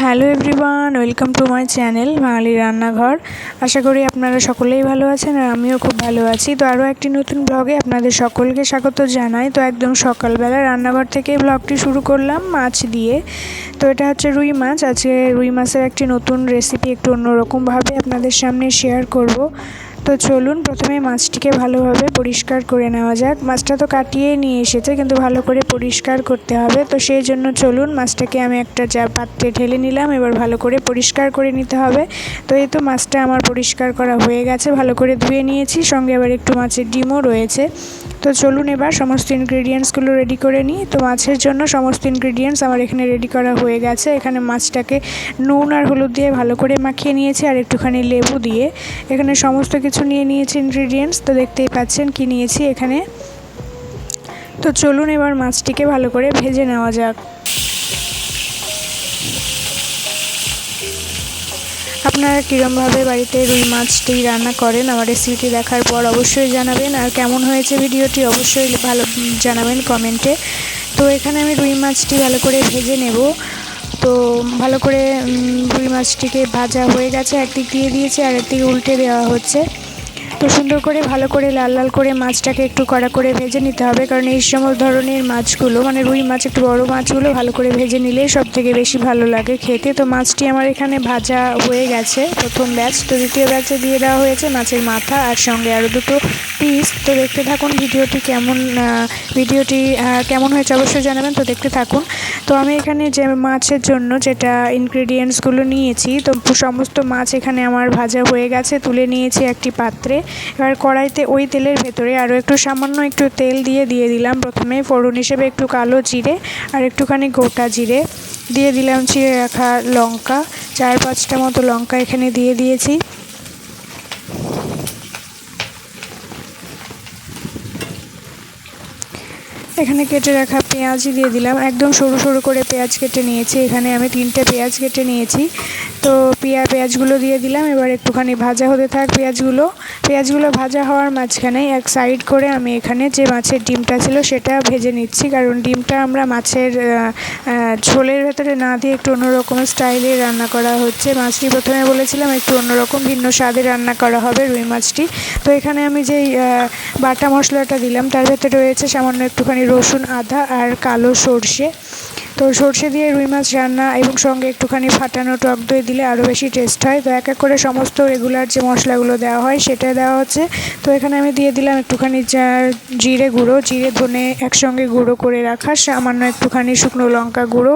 Hello everyone, welcome to my channel Bangali রান্নাঘর। আশা করি আপনারা সকলেই ভালো আছেন আর আমিও খুব ভালো আছি। তো আরও একটি নতুন ব্লগে আপনাদের সকলকে স্বাগত জানাই। তো একদম সকালবেলা রান্নাঘর থেকে ব্লগটি শুরু করলাম মাছ দিয়ে। তো এটা হচ্ছে রুই মাছ। আজকে রুই মাছের একটি নতুন রেসিপি একটু অন্যরকমভাবে আপনাদের সামনে শেয়ার করব। তো চলুন প্রথমে মাছটিকে ভালোভাবে পরিষ্কার করে নেওয়া যাক। মাছটা তো কাটিয়ে নিয়ে এসেছে, কিন্তু ভালো করে পরিষ্কার করতে হবে। তো সেই জন্য চলুন মাছটাকে আমি একটা যা পাত্রে ঢেলে নিলাম, এবার ভালো করে পরিষ্কার করে নিতে হবে। তো এই তো মাছটা আমার পরিষ্কার করা হয়ে গেছে, ভালো করে ধুয়ে নিয়েছি। সঙ্গে আবার একটু মাছের ডিমও রয়েছে। তো চলুন এবার সমস্ত ইনগ্রিডিয়েন্টসগুলো রেডি করে নিই। তো মাছের জন্য সমস্ত ইনগ্রিডিয়েন্টস আমার এখানে রেডি করা হয়ে গেছে। এখানে মাছটাকে নুন আর হলুদ দিয়ে ভালো করে মাখিয়ে নিয়েছি আর একটুখানি লেবু দিয়ে। এখানে সমস্ত কিছু নিয়ে নিয়েছি ইনগ্রিডিয়েন্টস তো দেখতেই পাচ্ছেন কি নিয়েছি এখানে। তো চলুন এবার মাছটিকে ভালো করে ভেজে নেওয়া যাক। আপনারা কীরমভাবে বাড়িতে রুই মাছটি রান্না করেন, আমার রেসিপিটি দেখার পর অবশ্যই জানাবেন। আর কেমন হয়েছে ভিডিওটি অবশ্যই ভালো জানাবেন কমেন্টে তো এখানে আমি রুই মাছটি ভালো করে ভেজে নেব। তো ভালো করে রুই মাছটিকে ভাজা হয়ে গেছে, একদিক দিয়ে দিয়েছে আর একদিকে উল্টে দেওয়া হচ্ছে। তো সুন্দর করে, ভালো করে, লাল লাল করে মাছটাকে একটু কড়া করে ভেজে নিতে হবে। কারণ এই সমস্ত ধরনের মাছগুলো মানে রুই মাছ, একটু বড়ো মাছগুলো ভালো করে ভেজে নিলে সব থেকে বেশি ভালো লাগে খেতে। তো মাছটি আমার এখানে ভাজা হয়ে গেছে প্রথম ব্যাচ। তো দ্বিতীয় ব্যাচে দিয়ে দেওয়া হয়েছে মাছের মাথা আর সঙ্গে আরও দুটো পিস তো দেখতে থাকুন ভিডিওটি কেমন ভিডিওটি কেমন হয়েছে অবশ্যই জানাবেন। তো দেখতে থাকুন। তো আমি এখানে যে মাছের জন্য যেটা ইনগ্রিডিয়েন্টসগুলো নিয়েছি, তো সমস্ত মাছ এখানে আমার ভাজা হয়ে গেছে। তুলে নিয়েছি একটি পাত্রে। এবার কড়াইতে ওই তেলের ভেতরে আরও একটু সামান্য একটু তেল দিয়ে দিয়ে দিলাম প্রথমে, ফোড়ন হিসেবে একটু কালো জিরে আর একটুখানি গোটা জিরে। দিয়ে দিলাম চিড়ে রাখা লঙ্কা, চার পাঁচটা মতো লঙ্কা এখানে দিয়ে দিয়েছি। এখানে কেটে রাখা পেঁয়াজই দিয়ে দিলাম। একদম সরু সরু করে পেঁয়াজ কেটে নিয়েছি। এখানে আমি তিনটে পেঁয়াজ কেটে নিয়েছি। তো পেঁয়া পেঁয়াজগুলো দিয়ে দিলাম। এবার একটুখানি ভাজা হতে থাক পেঁয়াজগুলো। পেঁয়াজগুলো ভাজা হওয়ার মাঝখানে এক সাইড করে আমি এখানে যে মাছের ডিমটা ছিল সেটা ভেজে নিচ্ছি। কারণ ডিমটা আমরা মাছের ঝোলের ভেতরে না দিয়ে একটু অন্যরকম স্টাইলে রান্না করা হচ্ছে। মাছটি প্রথমে বলেছিলাম একটু অন্যরকম ভিন্ন স্বাদে রান্না করা হবে রুই মাছটি। তো এখানে আমি যেই বাটা মশলাটা দিলাম, তার ভেতরে রয়েছে সামান্য একটুখানি রসুন, আদা আর কালো সর্ষে। তো সর্ষে দিয়ে রুই মাছ রান্না এবং সঙ্গে একটুখানি ফাটানো টক দই দিলে আরও বেশি টেস্ট হয়। তো এক এক করে সমস্ত রেগুলার যে মশলাগুলো দেওয়া হয় সেটা দেওয়া হচ্ছে। তো এখানে আমি দিয়ে দিলাম একটুখানি জিরে গুঁড়ো, জিরে ধনে একসঙ্গে গুঁড়ো করে রাখা, সামান্য একটুখানি শুকনো লঙ্কা গুঁড়ো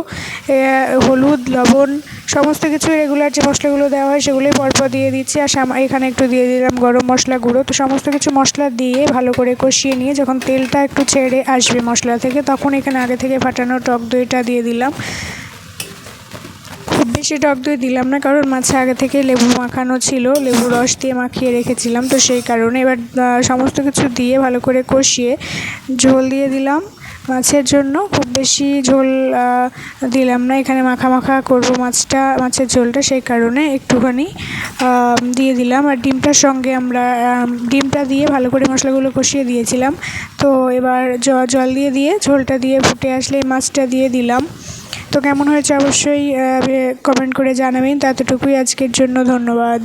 হলুদ, লবণ সমস্ত কিছু রেগুলার যে মশলাগুলো দেওয়া হয় সেগুলোই পরপর দিয়ে দিচ্ছি। আর এখানে একটু দিয়ে দিলাম গরম মশলা গুঁড়ো। তো সমস্ত কিছু মশলা দিয়ে ভালো করে কষিয়ে নিয়ে যখন তেলটা একটু ছেড়ে আসবে মশলা থেকে, তখন এখানে আগে থেকে ফাটানো টক দইটা দিয়ে দিলাম। খুব বেশি টক দই দিলাম না, কারণ মাছে আগে থেকে লেবু মাখানো ছিল, লেবু রস দিয়ে মাখিয়ে রেখেছিলাম। তো সেই কারণে এবার সমস্ত কিছু দিয়ে ভালো করে কষিয়ে ঝোল দিয়ে দিলাম। মাছের জন্য। খুব বেশি ঝোল দিলাম না। এখানে মাখা মাখা করব মাছটা, মাছের ঝোলটা সেই কারণে একটুখানি দিয়ে দিলাম। আর ডিমটার সঙ্গে আমরা ডিমটা দিয়ে ভালো করে মশলাগুলো কষিয়ে দিয়েছিলাম। তো এবার জল দিয়ে দিয়ে, ঝোলটা দিয়ে ফুটে আসলে মাছটা দিয়ে দিলাম। তো কেমন হয়েছে অবশ্যই কমেন্ট করে জানাবেন। ততটুকুই আজকের জন্য ধন্যবাদ।